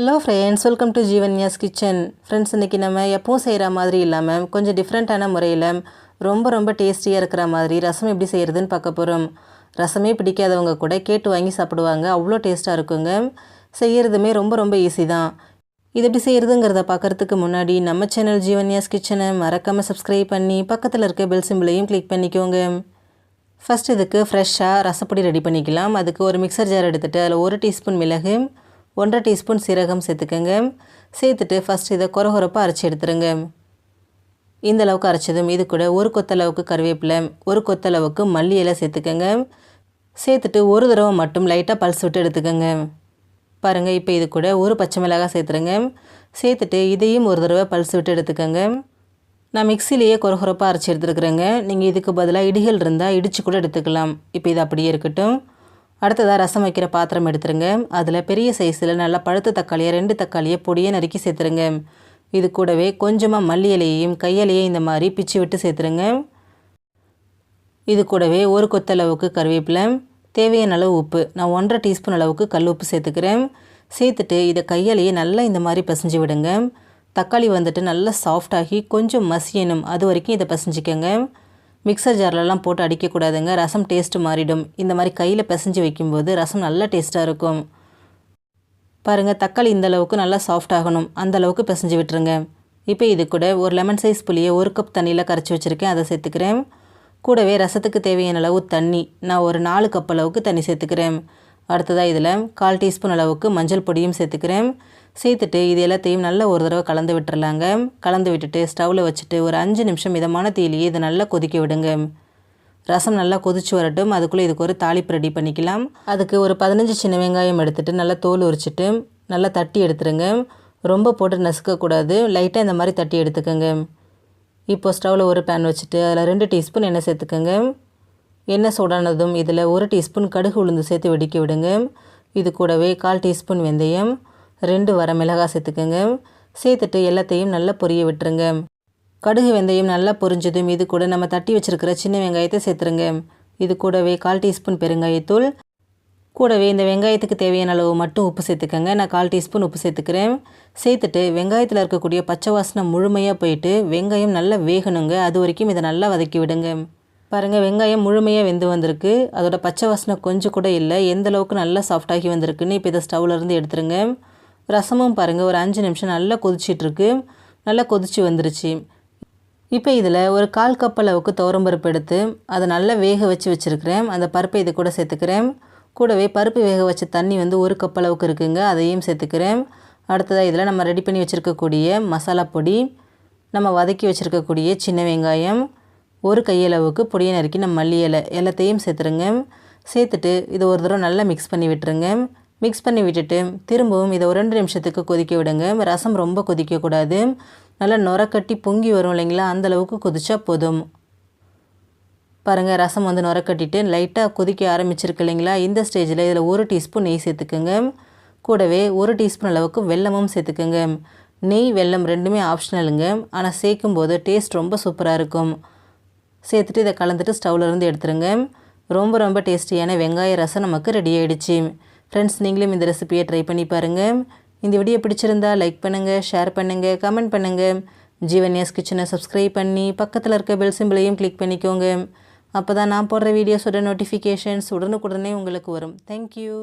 Hello friends welcome to Jeevanya's kitchen friends இன்றைக்கி நம்ம எப்பவும் செய்கிற மாதிரி இல்லாமல் கொஞ்சம் டிஃப்ரெண்ட்டான முறையில் ரொம்ப ரொம்ப டேஸ்டியாக இருக்கிற மாதிரி ரசம் எப்படி செய்கிறதுன்னு பார்க்க போகிறோம் ரசமே பிடிக்காதவங்க கூட கேட்டு வாங்கி சாப்பிடுவாங்க. அவ்வளோ டேஸ்ட்டாக இருக்குங்க செய்கிறதுமே ரொம்ப ரொம்ப ஈஸி தான். இது எப்படி செய்கிறதுங்கிறத பார்க்குறதுக்கு முன்னாடி நம்ம சேனல் ஜீவன்யாஸ் கிச்சனை மறக்காமல் சப்ஸ்கிரைப் பண்ணி பக்கத்தில் இருக்க பெல் சிம்பிளையும் கிளிக் பண்ணிக்கோங்க ஃபஸ்ட் இதுக்கு ஃப்ரெஷ்ஷாக ரசப்பொடி ரெடி பண்ணிக்கலாம். அதுக்கு ஒரு மிக்சர் ஜார் எடுத்துகிட்டு அதில் ஒரு டீஸ்பூன் மிளகு ஒன்றரை டீஸ்பூன் சீரகம் சேர்த்துக்கோங்க. சேர்த்துட்டு ஃபஸ்ட் இதை குறகுறப்பாக அரைச்சி எடுத்துருங்க. இந்த அளவுக்கு அரைச்சதும் இது கூட ஒரு கொத்தளவுக்கு கருவேப்பிலை ஒரு கொத்தளவுக்கு மல்லி இலை சேர்த்துக்கோங்க. சேர்த்துட்டு ஒரு தடவை மட்டும் லைட்டாக பல்ஸ் விட்டு எடுத்துக்கோங்க. பாருங்கள் இப்போ இது கூட ஒரு பச்சை மிளகாய் சேர்த்துருங்க. சேர்த்துட்டு இதையும் ஒரு தடவை பல்ஸ் விட்டு எடுத்துக்கோங்க. நான் மிக்சிலேயே குறகுறப்பாக அரைச்சி எடுத்துருக்குறேங்க. நீங்கள் இதுக்கு பதிலாக இடிகள் இருந்தால் இடித்து கூட எடுத்துக்கலாம். இப்போ இது அப்படியே இருக்கட்டும். அடுத்ததாக ரசம் வைக்கிற பாத்திரம் எடுத்துருங்க. அதில் பெரிய சைஸில் நல்லா பழுத்த தக்காளியை ரெண்டு தக்காளியை பொடியை நறுக்கி சேர்த்துருங்க. இது கூடவே கொஞ்சமாக மல்லி இலையையும் கையிலையும் இந்த மாதிரி பிச்சு விட்டு சேர்த்துருங்க. இது கூடவே ஒரு கொத்தளவுக்கு கருவேப்பிலை தேவையான அளவு உப்பு நான் ஒன்றரை டீஸ்பூன் அளவுக்கு கல் உப்பு சேர்த்துக்கிறேன். சேர்த்துட்டு இதை கையாலேயே நல்லா இந்த மாதிரி பசைஞ்சு விடுங்க. தக்காளி வந்துட்டு நல்லா சாஃப்டாகி கொஞ்சம் மசியணும் அது வரைக்கும் இதை பசைஞ்சிக்கோங்க. மிக்சர் ஜார்லலாம் போட்டு அடிக்கக்கூடாதுங்க. ரசம் டேஸ்ட்டு மாறிடும். இந்த மாதிரி கையில் பிசைஞ்சு வைக்கும்போது ரசம் நல்லா டேஸ்ட்டாக இருக்கும். பாருங்கள் தக்காளி இந்த அளவுக்கு நல்லா சாஃப்ட் ஆகணும். அந்தளவுக்கு பிசைஞ்சு விட்டுருங்க. இப்போ இது கூட ஒரு லெமன் சைஸ் புளியை ஒரு கப் தண்ணியில் கரைச்சி வச்சுருக்கேன். அதை சேர்த்துக்கிறேன். கூடவே ரசத்துக்கு தேவையான அளவு தண்ணி. நான் ஒரு நாலு கப் அளவுக்கு தண்ணி சேர்த்துக்கிறேன். அடுத்ததாக இதில் கால் டீஸ்பூன் அளவுக்கு மஞ்சள் பொடியும் சேர்த்துக்கிறேன். சேர்த்துட்டு இது எல்லாத்தையும் நல்ல ஒரு தடவை கலந்து விட்டுறலாங்க. கலந்து விட்டுட்டு ஸ்டவ்வில் வச்சுட்டு ஒரு அஞ்சு நிமிஷம் மிதமான தீலியே இதை நல்லா கொதிக்க விடுங்க. ரசம் நல்லா கொதிச்சு வரட்டும். அதுக்குள்ளே இதுக்கு ஒரு தாளிப்பு ரெடி பண்ணிக்கலாம். அதுக்கு ஒரு பதினஞ்சு சின்ன வெங்காயம் எடுத்துகிட்டு நல்லா தோல் உரிச்சிட்டு நல்லா தட்டி எடுத்துருங்க. ரொம்ப போட்டு நசுக்கக்கூடாது லைட்டாக இந்த மாதிரி தட்டி எடுத்துக்கோங்க. இப்போது ஸ்டவ்வில் ஒரு பேன் வச்சுட்டு அதில் ரெண்டு டீஸ்பூன் எண்ணெய் சேர்த்துக்கோங்க. எண்ணெய் சூடானதும் இதில் ஒரு டீஸ்பூன் கடுகு உளுந்து சேர்த்து வெடிக்க விடுங்க. இது கூடவே கால் டீஸ்பூன் வெந்தயம் ரெண்டு வர மிளகாய் சேர்த்துக்கோங்க. சேர்த்துட்டு எல்லாத்தையும் நல்லா பொரிய விட்டுருங்க. கடுகு வெந்தயம் நல்லா பொரிஞ்சதும் இது கூட நம்ம தட்டி வச்சுருக்கிற சின்ன வெங்காயத்தை சேர்த்துருங்க. இது கூடவே கால் டீஸ்பூன் பெருங்காயத்தூள். கூடவே இந்த வெங்காயத்துக்கு தேவையான அளவு மட்டும் உப்பு சேர்த்துக்கோங்க. நான் கால் டீஸ்பூன் உப்பு சேர்த்துக்கிறேன். சேர்த்துட்டு வெங்காயத்தில் இருக்கக்கூடிய பச்சை வாசனை முழுமையாக போயிட்டு வெங்காயம் நல்லா வேகணுங்க. அது வரைக்கும் இதை நல்லா வதக்கி விடுங்க. பாருங்கள் வெங்காயம் முழுமையாக வெந்து வந்திருக்கு. அதோட பச்சை வாசனை கொஞ்சம் கூட இல்லை. எந்த அளவுக்கு நல்லா சாஃப்டாகி வந்திருக்குன்னு இப்போ இதை ஸ்டவ்லேருந்து எடுத்துருங்க. ரசமும் பாருங்கள் ஒரு அஞ்சு நிமிஷம் நல்லா கொதிச்சிட்ருக்கு நல்லா கொதிச்சு வந்துருச்சு. இப்போ இதில் ஒரு கால் கப் அளவுக்கு துவரம்பருப்பு எடுத்து அதை நல்லா வேக வச்சு வச்சுருக்கிறேன். அந்த பருப்பை இது கூட சேர்த்துக்கிறேன். கூடவே பருப்பு வேக வச்ச தண்ணி வந்து ஒரு கப் அளவுக்கு இருக்குங்க அதையும் சேர்த்துக்கிறேன். அடுத்ததாக இதில் நம்ம ரெடி பண்ணி வச்சுருக்கக்கூடிய மசாலா பொடி நம்ம வதக்கி வச்சுருக்கக்கூடிய சின்ன வெங்காயம் ஒரு கையளவுக்கு பொடியை நறுக்கி நம்ம மல்லி இலை எல்லாத்தையும் சேர்த்துருங்க. சேர்த்துட்டு இதை ஒரு தடவை நல்லா மிக்ஸ் பண்ணி விட்டுருங்க. மிக்ஸ் பண்ணி விட்டுட்டு திரும்பவும் இதை ஒரு ரெண்டு நிமிஷத்துக்கு கொதிக்க விடுங்க. ரசம் ரொம்ப கொதிக்கக்கூடாது. நல்லா நுரக்கட்டி பொங்கி வரும் இல்லைங்களா? அந்தளவுக்கு கொதிச்சா போதும். பாருங்கள் ரசம் வந்து நுரக்கட்டிட்டு லைட்டாக கொதிக்க ஆரம்பிச்சிருக்கு இல்லைங்களா? இந்த ஸ்டேஜில் இதில் ஒரு டீஸ்பூன் நெய் சேர்த்துக்குங்க. கூடவே ஒரு டீஸ்பூன் அளவுக்கு வெல்லமும் சேர்த்துக்குங்க. நெய் வெல்லம் ரெண்டுமே ஆப்ஷனலுங்க ஆனால் சேர்க்கும் போது டேஸ்ட் ரொம்ப சூப்பராக இருக்கும். சேர்த்துட்டு இதை கலந்துட்டு ஸ்டவ்லேருந்து எடுத்துருங்க. ரொம்ப ரொம்ப டேஸ்டியான வெங்காய ரசம் நமக்கு ரெடி ஆகிடுச்சு ஃப்ரெண்ட்ஸ் நீங்களும் இந்த ரெசிபியை ட்ரை பண்ணி பாருங்கள் இந்த வீடியோ பிடிச்சிருந்தா லைக் பண்ணுங்கள் ஷேர் பண்ணுங்கள் கமெண்ட் பண்ணுங்கள் ஜீவன்யாஸ் கிச்சனை சப்ஸ்கிரைப் பண்ணி பக்கத்தில் இருக்க பெல் சிம்பிளையும் கிளிக் பண்ணிக்கோங்க. அப்போ தான் நான் போடுற வீடியோஸோட நோட்டிஃபிகேஷன்ஸ் உடனுக்குடனே உங்களுக்கு வரும். தேங்க்யூ